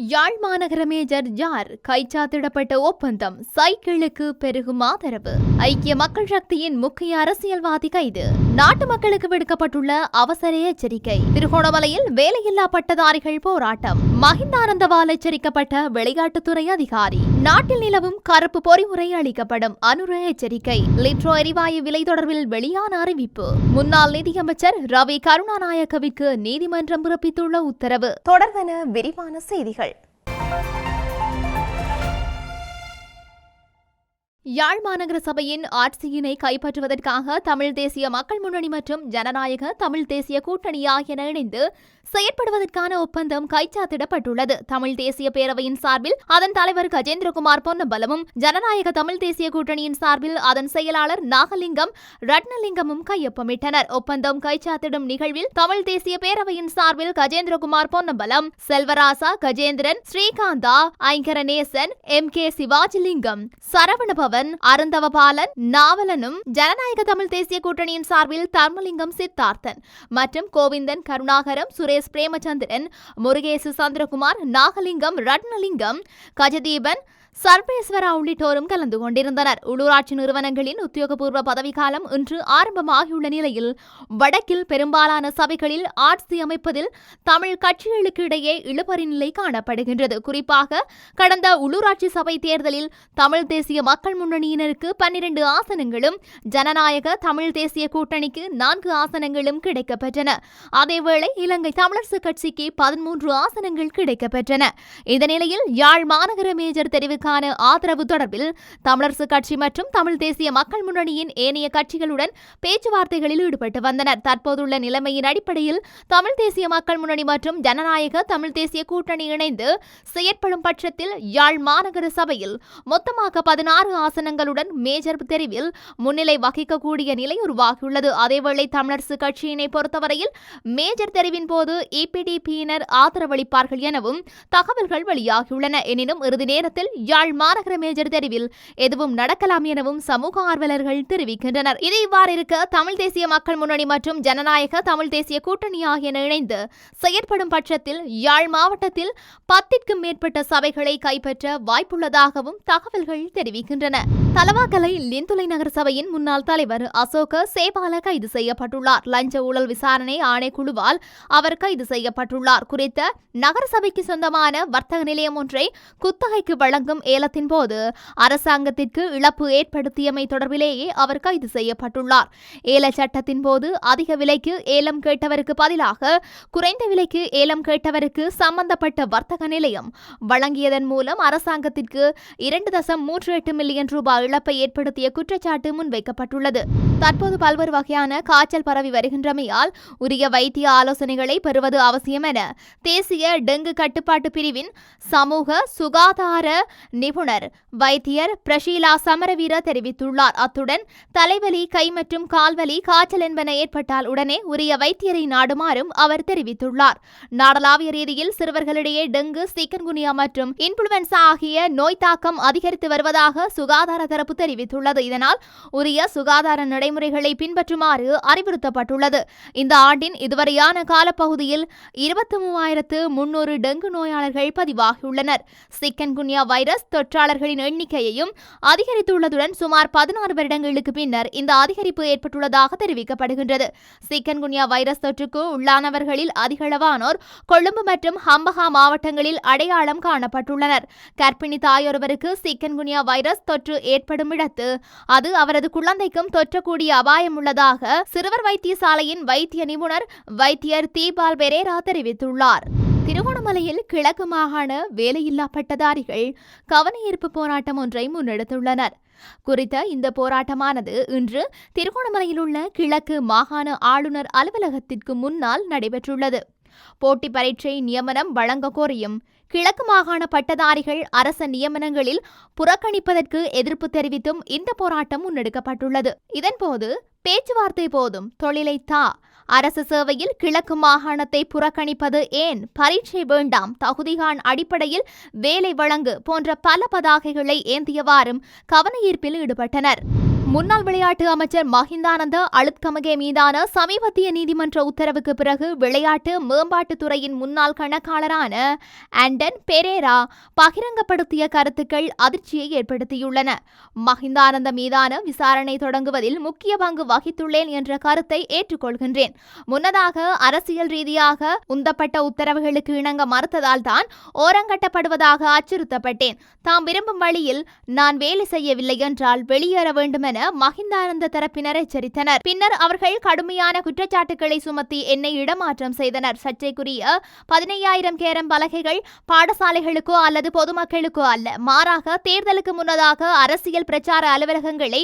யாழ் மாநகர major jar கைச்சாத்திடப்பட்ட ஒப்பந்தம் சைக்கிளுக்கு பெருகும் ஆதரவு? ஐக்கிய மக்கள் சக்தியின் முக்கிய அரசியல்வாதி கைது. நாட்டு மக்களுக்கு விடுக்கப்பட்டுள்ள அவசர எச்சரிக்கை. திருகோணமலையில் வேலையில்லா பட்டதாரிகள் போராட்டம். மஹிந்தானந்தவால் எச்சரிக்கப்பட்ட விளையாட்டுத்துறை அதிகாரி. நாட்டில் நிலவும் கருப்பு பொறிமுறை அளிக்கப்படும் அனுர எச்சரிக்கை. லிட்ரோ எரிவாயு விலை தொடர்பில் வெளியான அறிவிப்பு. முன்னாள் நிதியமைச்சர் ரவி கருணாநாயக்கவிற்கு நீதிமன்றம் பிறப்பித்துள்ள உத்தரவு. தொடர்வன விரிவான செய்திகள். Bye. யாழ் மாநகர சபையின் ஆட்சியினை கைப்பற்றுவதற்காக தமிழ் தேசிய மக்கள் முன்னணி மற்றும் ஜனநாயக தமிழ் தேசிய கூட்டணி ஆகியன இணைந்து செயற்படுவதற்கான ஒப்பந்தம் கைச்சாத்திடப்பட்டுள்ளது. தமிழ் தேசிய பேரவையின் சார்பில் அதன் தலைவர் கஜேந்திரகுமார் பொன்னம்பலமும் ஜனநாயக தமிழ் தேசிய கூட்டணியின் சார்பில் அதன் செயலாளர் நாகலிங்கம் ரட்னலிங்கமும் கையொப்பமிட்டனர். ஒப்பந்தம் கைச்சாத்திடும் நிகழ்வில் தமிழ் தேசிய பேரவையின் சார்பில் கஜேந்திரகுமார் பொன்னம்பலம் செல்வராசா கஜேந்திரன் ஸ்ரீகாந்தா ஐங்கரநேசன் எம் கே சிவாஜிலிங்கம் சரவணபவன் அருந்தவபாலன் நாவலனும் ஜனநாயக தமிழ் தேசிய கூட்டணியின் சார்பில் தர்மலிங்கம் சித்தார்த்தன் மற்றும் கோவிந்தன் கருணாகரம் சுரேஷ் பிரேமச்சந்திரன் முருகேசு சந்திரகுமார் நாகலிங்கம் ரட்னலிங்கம் கஜதீபன் சர்வேஸ்வரா உள்ளிட்டோரும் கலந்து கொண்டிருந்தனர். உள்ளூராட்சி நிறுவனங்களின் உத்தியோகபூர்வ பதவிக்காலம் இன்று ஆரம்பமாகியுள்ள நிலையில் வடக்கில் பெரும்பாலான சபைகளில் ஆட்சி அமைப்பதில் தமிழ் கட்சிகளுக்கு இடையே இழுபறி நிலை காணப்படுகின்றது. குறிப்பாக கடந்த உள்ளூராட்சி சபை தேர்தலில் தமிழ் தேசிய மக்கள் முன்னணியினருக்கு பன்னிரண்டு ஆசனங்களும் ஜனநாயக தமிழ் தேசிய கூட்டணிக்கு நான்கு ஆசனங்களும் கிடைக்கப்பெற்றன. அதேவேளை இலங்கை தமிழரசு கட்சிக்கு பதிமூன்று ஆசனங்கள் கிடைக்கப்பெற்றன. இந்த நிலையில் யாழ் மாநகர மேஜர் தெரிவுக்கான ஆதரவு தொடர்பில் தமிழரசு கட்சி மற்றும் தமிழ் தேசிய மக்கள் முன்னணியின் ஏனைய கட்சிகளுடன் பேச்சுவார்த்தைகளில் ஈடுபட்டு வந்தனர். தற்போதுள்ள நிலைமையின் அடிப்படையில் தமிழ் தேசிய மக்கள் முன்னணி மற்றும் ஜனநாயக தமிழ் தேசிய கூட்டணி இணைந்து செயற்படும் பட்சத்தில் யாழ் மாநகர சபையில் மொத்தமாக பதினாறு ஆசனங்களுடன் மேஜர் தெரிவில் முன்னிலை வகிக்கக்கூடிய நிலை உருவாகியுள்ளது. அதேவேளை தமிழரசு கட்சியினை பொறுத்தவரையில் மேஜர் தெரிவின் போது இபிடிபியினர் ஆதரவளிப்பார்கள் எனவும் தகவல்கள் வெளியாகியுள்ளன. எனினும் இறுதி நேரத்தில் யாழ் மாநகர மேஜர் தெரிவில் எதுவும் நடக்கலாம் எனவும் சமூக ஆர்வலர்கள் தெரிவிக்கின்றனர். இது இவ்வாறு இருக்க தமிழ் தேசிய மக்கள் முன்னணி மற்றும் ஜனநாயக தமிழ் தேசிய கூட்டணி ஆகியன இணைந்து செயற்படும் பட்சத்தில் யாழ் மாவட்டத்தில் பத்திற்கும் மேற்பட்ட சபைகளை கைப்பற்ற வாய்ப்புள்ளதாகவும் தகவல்கள் தெரிவிக்கின்றன. தலவாக்கலை லிந்துலை நகர சபையின் முன்னாள் தலைவர் அசோக சேபால கைது செய்யப்பட்டுள்ளார். லஞ்ச ஊழல் விசாரணை ஆணைக்குழுவால் அவர் கைது செய்யப்பட்டுள்ளார். குறித்த நகரசபைக்கு சொந்தமான வர்த்தக நிலையம் ஒன்றை குத்தகைக்கு வழங்கும் ஏலத்தின் போது அரசாங்கத்திற்கு இழப்பு ஏற்படுத்தியமை தொடர்பிலேயே அவர் கைது செய்யப்பட்டுள்ளார். ஏல சட்டத்தின் போது அதிக விலைக்கு ஏலம் கேட்டவருக்கு பதிலாக குறைந்த விலைக்கு ஏலம் கேட்டவருக்கு சம்பந்தப்பட்ட வர்த்தக நிலையம் வழங்கியதன் மூலம் அரசாங்கத்திற்கு இரண்டு தசம் மூன்று எட்டு மில்லியன் ரூபாய் இழப்பை ஏற்படுத்திய குற்றச்சாட்டு முன்வைக்கப்பட்டுள்ளது. தற்போது பல்வேறு வகையான காய்ச்சல் பரவி வருகின்றமையால் உரிய வைத்திய ஆலோசனைகளை பெறுவது அவசியம் என தேசிய டெங்கு கட்டுப்பாட்டு பிரிவின் சமூக சுகாதார நிபுணர். வைத்தியர் பிரஷீலா சமரவீர தெரிவித்துள்ளார். அத்துடன் தலைவலி கை மற்றும் கால்வலி காய்ச்சல் என்பன ஏற்பட்டால் உடனே உரிய வைத்தியரை நாடுமாறும் அவர் தெரிவித்துள்ளார். நாடளாவிய ரீதியில் சிறுவர்களிடையே டெங்கு சிக்கன்குனியா மற்றும் இன்ஃபுளுவன்சா ஆகிய நோய் தாக்கம் அதிகரித்து வருவதாக சுகாதார தரப்பு தெரிவித்துள்ளது. இதனால் உரிய சுகாதார நடைமுறைகளை பின்பற்றுமாறு அறிவுறுத்தப்பட்டுள்ளது. இந்த ஆண்டின் இதுவரையான காலப்பகுதியில் இருபத்தி மூவாயிரத்து முன்னூறு டெங்கு நோயாளர்கள் பதிவாகியுள்ளனர். சிக்கன்குன்யா வைரஸ் தொற்றாளர்களின் எண்ணிக்கையையும் அதிகரித்துள்ளதுடன் சுமார் பதினாறு வருடங்களுக்கு பின்னர் இந்த அதிகரிப்பு ஏற்பட்டுள்ளதாக தெரிவிக்கப்படுகின்றது. சிக்கன்குன்யா வைரஸ் தொற்றுக்கு உள்ளானவர்களில் அதிகளவானோர் கொழும்பு மற்றும் ஹம்பஹா மாவட்டங்களில் அடையாளம் காணப்பட்டுள்ளனர். கர்ப்பிணி தாயொருவருக்கு சிக்கன்குனியா வைரஸ் தொற்று ஏற்படும் இடத்து அது அவரது குழந்தைக்கும் தொற்றக்கூடிய அபாயம் உள்ளதாக சிறுவர் வைத்தியசாலையின் வைத்திய நிபுணர் வைத்தியர் தீபால் பெரேரா தெரிவித்துள்ளார். திருகோணமலையில் கிழக்கு மாகாண வேலையில்லா பட்டதாரிகள் கவனஈர்ப்பு போராட்டம் ஒன்றை முன்னெடுத்துள்ளனர். குறித்த இந்த போராட்டமானது இன்று திருகோணமலையில் உள்ள கிழக்கு மாகாண ஆளுநர் அலுவலகத்திற்கு முன்னால் நடைபெற்றுள்ளது. போட்டி பரீட்சை நியமனம் வழங்க கோரியும் கிழக்கு மாகாண பட்டதாரிகள் அரச நியமனங்களில் புறக்கணிப்பதற்கு எதிர்ப்பு தெரிவித்தும் இந்த போராட்டம் முன்னெடுக்கப்பட்டுள்ளது. இதன்போது பேச்சுவார்த்தை போதும். தொழிலை தா. அரசு சேவையில் கிழக்கு மாகாணத்தை புறக்கணிப்பது ஏன்? பரீட்சை வேண்டாம். தகுதிகான் அடிப்படையில் வேலை வழங்கு போன்ற பல பதாகைகளை ஏந்தியவாறும் கவனஈர்ப்பில் ஈடுபட்டனர். முன்னாள் விளையாட்டு அமைச்சர் மஹிந்தானந்த அழுத்கமகே மீதான சமீபத்திய நீதிமன்ற உத்தரவுக்கு பிறகு விளையாட்டு மேம்பாட்டுத்துறையின் முன்னாள் கணக்காளரான ஆண்டன் பெரேரா பகிரங்கப்படுத்திய கருத்துக்கள் அதிர்ச்சியை ஏற்படுத்தியுள்ளன. மஹிந்தானந்த மீதான விசாரணை தொடங்குவதில் முக்கிய பங்கு வகித்துள்ளேன் என்ற கருத்தை ஏற்றுக்கொள்கின்றேன். முன்னதாக அரசியல் ரீதியாக உந்தப்பட்ட உத்தரவுகளுக்கு இணங்க மறுத்ததால் தான் ஓரங்கட்டப்படுவதாக அச்சுறுத்தப்பட்டேன். தாம் விரும்பும் வழியில் நான் வேலை செய்யவில்லை என்றால் வெளியேற வேண்டுமென என மஹிந்தானந்த தரப்பினர் எச்சரித்தனர் பின்னர் அவர்கள் கடுமையான குற்றச்சாட்டுகளை சுமத்தி என்னை இடமாற்றம் செய்தனர். சர்ச்சைக்குரிய பதினையாயிரம் கேரம் பலகைகள் பாடசாலைகளுக்கோ அல்லது பொதுமக்களுக்கோ அல்ல. மாறாக தேர்தலுக்கு முன்னதாக அரசியல் பிரச்சார அலுவலகங்களை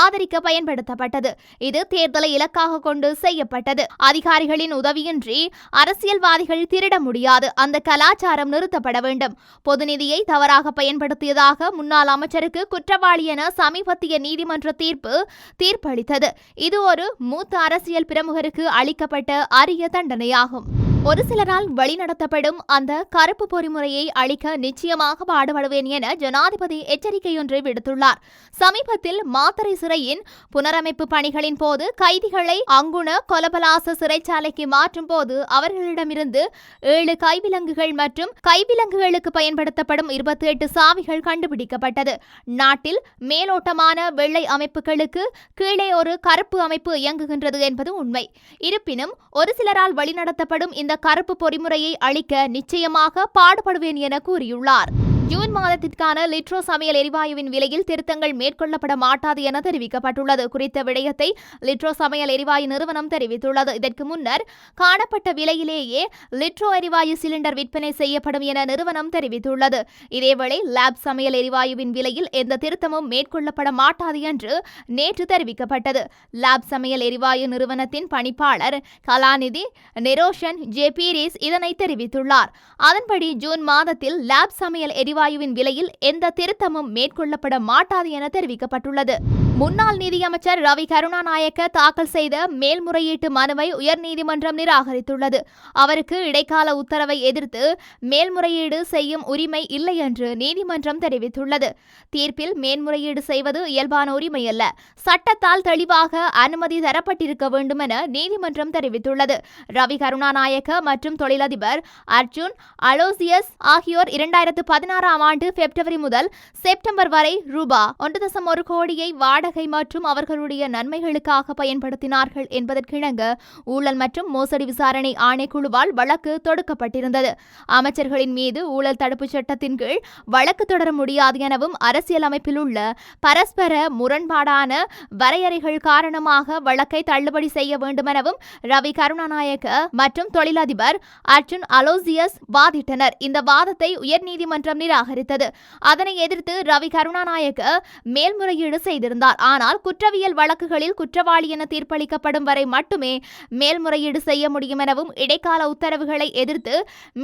ஆதரிக்க பயன்படுத்தப்பட்டது. இது தேர்தலை இலக்காக கொண்டு செய்யப்பட்டது. அதிகாரிகளின் உதவியின்றி அரசியல்வாதிகள் திருட முடியாது. அந்த கலாச்சாரம் நிறுத்தப்பட வேண்டும். பொதுநிதியை தவறாக பயன்படுத்தியதாக முன்னாள் அமைச்சருக்கு குற்றவாளி என சமீபத்திய நீதிமன்ற தீர்ப்பு தீர்ப்பளித்தது. இது ஒரு மூத்த அரசியல் பிரமுகருக்கு அளிக்கப்பட்ட அரிய தண்டனையாகும். ஒரு சிலரால் வழிநடத்தப்படும் அந்த கருப்பு பொறிமுறையை அழிக்க நிச்சயமாக பாடுபடுவேன் என ஜனாதிபதி எச்சரிக்கையொன்றை விடுத்துள்ளார். சமீபத்தில் மாத்தறை சிறையின் புனரமைப்பு பணிகளின் போது கைதிகளை அங்குண கொலபலாச சிறைச்சாலைக்கு மாற்றும் போது அவர்களிடமிருந்து ஏழு கைவிலங்குகள் மற்றும் கைவிலங்குகளுக்கு பயன்படுத்தப்படும் இருபத்தி எட்டு சாவிகள் கண்டுபிடிக்கப்பட்டது. நாட்டில் மேலோட்டமான வெள்ளை அமைப்புகளுக்கு கீழே ஒரு கருப்பு அமைப்பு இயங்குகின்றது என்பது உண்மை. இருப்பினும் ஒரு சிலரால் வழிநடத்தப்படும் இந்த கருப்பு பொறிமுறையை அழிக்க நிச்சயமாக பாடுபடுவேன் என கூறியுள்ளார். ஜூன் மாதத்திற்கான லிட்ரோ சமையல் எரிவாயுவின் விலையில் திருத்தங்கள் மேற்கொள்ளப்பட மாட்டாது என தெரிவிக்கப்பட்டுள்ளது. குறித்த விடயத்தை லிட்ரோ சமையல் எரிவாயு நிறுவனம் தெரிவித்துள்ளது. இதற்கு முன்னர் காணப்பட்ட விலையிலேயே லிட்ரோ எரிவாயு சிலிண்டர் விற்பனை செய்யப்படும் என நிறுவனம் தெரிவித்துள்ளது. இதேவேளை லேப் சமையல் எரிவாயுவின் விலையில் எந்த திருத்தமும் மேற்கொள்ளப்பட மாட்டாது என்று நேற்று தெரிவிக்கப்பட்டது. லேப் சமையல் எரிவாயு நிறுவனத்தின் பணிப்பாளர் கலாநிதி நெரோஷன் ஜே பீரிஸ் இதனை தெரிவித்துள்ளார். அதன்படி ஜூன் மாதத்தில் லேப் சமையல் எரிவாயுவின் விலையில் எந்த திருத்தமும் மேற்கொள்ளப்பட மாட்டாது என தெரிவிக்கப்பட்டுள்ளது. முன்னாள் நிதியமைச்சர் ரவி கருணாநாயக்க தாக்கல் செய்த மேல்முறையீட்டு மனுவை உயர்நீதிமன்றம் நிராகரித்துள்ளது. அவருக்கு இடைக்கால உத்தரவை எதிர்த்து மேல்முறையீடு செய்யும் உரிமை இல்லை என்று நீதிமன்றம் தெரிவித்துள்ளது. தீர்ப்பில் மேல்முறையீடு செய்வது இயல்பான உரிமை அல்ல சட்டத்தால் தெளிவாக அனுமதி தரப்பட்டிருக்க வேண்டும் என நீதிமன்றம் தெரிவித்துள்ளது. ரவி கருணாநாயக்க மற்றும் தொழிலதிபர் அர்ஜுன் அலோசியஸ் ஆகியோர் இரண்டாயிரத்து பதினாறாம் ஆறாம் ஆண்டு பிப்ரவரி முதல் செப்டம்பர் வரை ரூபா ஒன்று தசம் ஒரு கோடியை வாடகை மற்றும் அவர்களுடைய நன்மைகளுக்காக பயன்படுத்தினார்கள் என்பதற்கிணங்க ஊழல் மற்றும் மோசடி விசாரணை ஆணைக்குழுவால் வழக்கு தொடுக்கப்பட்டிருந்தது. அமைச்சர்களின் மீது ஊழல் தடுப்பு சட்டத்தின் கீழ் வழக்கு தொடர முடியாது எனவும் அரசியலமைப்பில் உள்ள பரஸ்பர முரண்பாடான வரையறைகள் காரணமாக வழக்கை தள்ளுபடி செய்ய வேண்டுமெனவும் ரவி கருணாநாயக்க மற்றும் தொழிலதிபர் அர்ஜுன் அலோசியஸ் வாதிட்டனர். இந்த வாதத்தை உயர்நீதிமன்றம் நிராகரித்தது நிராகரித்தது அதனை எதிர்த்து ரவி கருணாநாயக்க மேல்முறையீடு செய்திருந்தார். ஆனால் குற்றவியல் வழக்குகளில் குற்றவாளி என தீர்ப்பளிக்கப்படும் வரை மட்டுமே மேல்முறையீடு செய்ய முடியும் எனவும் இடைக்கால உத்தரவுகளை எதிர்த்து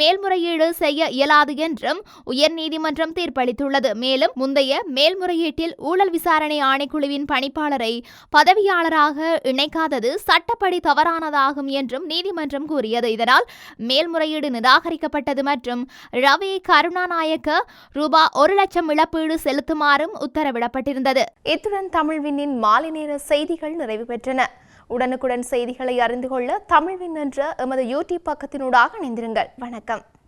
மேல்முறையீடு செய்ய இயலாது என்றும் உயர்நீதிமன்றம் தீர்ப்பளித்துள்ளது. மேலும் முந்தைய மேல்முறையீட்டில் ஊழல் விசாரணை ஆணைக்குழுவின் பணிப்பாளரை பதவியாளராக இணைக்காதது சட்டப்படி தவறானதாகும் என்றும் நீதிமன்றம் கூறியது. இதனால் மேல்முறையீடு நிராகரிக்கப்பட்டது மற்றும் ரவி கருணாநாயக்க ரூபா ஒரு லட்சம் இழப்பீடு செலுத்துமாறும் உத்தரவிடப்பட்டிருந்தது. இத்துடன் தமிழ்வினின் மாலை நேர செய்திகள் நிறைவு பெற்றன. உடனுக்குடன் செய்திகளை அறிந்து கொள்ள தமிழ்வின் என்ற எமது யூடியூப் பக்கத்தினூடாக இணைந்திருங்கள். வணக்கம்.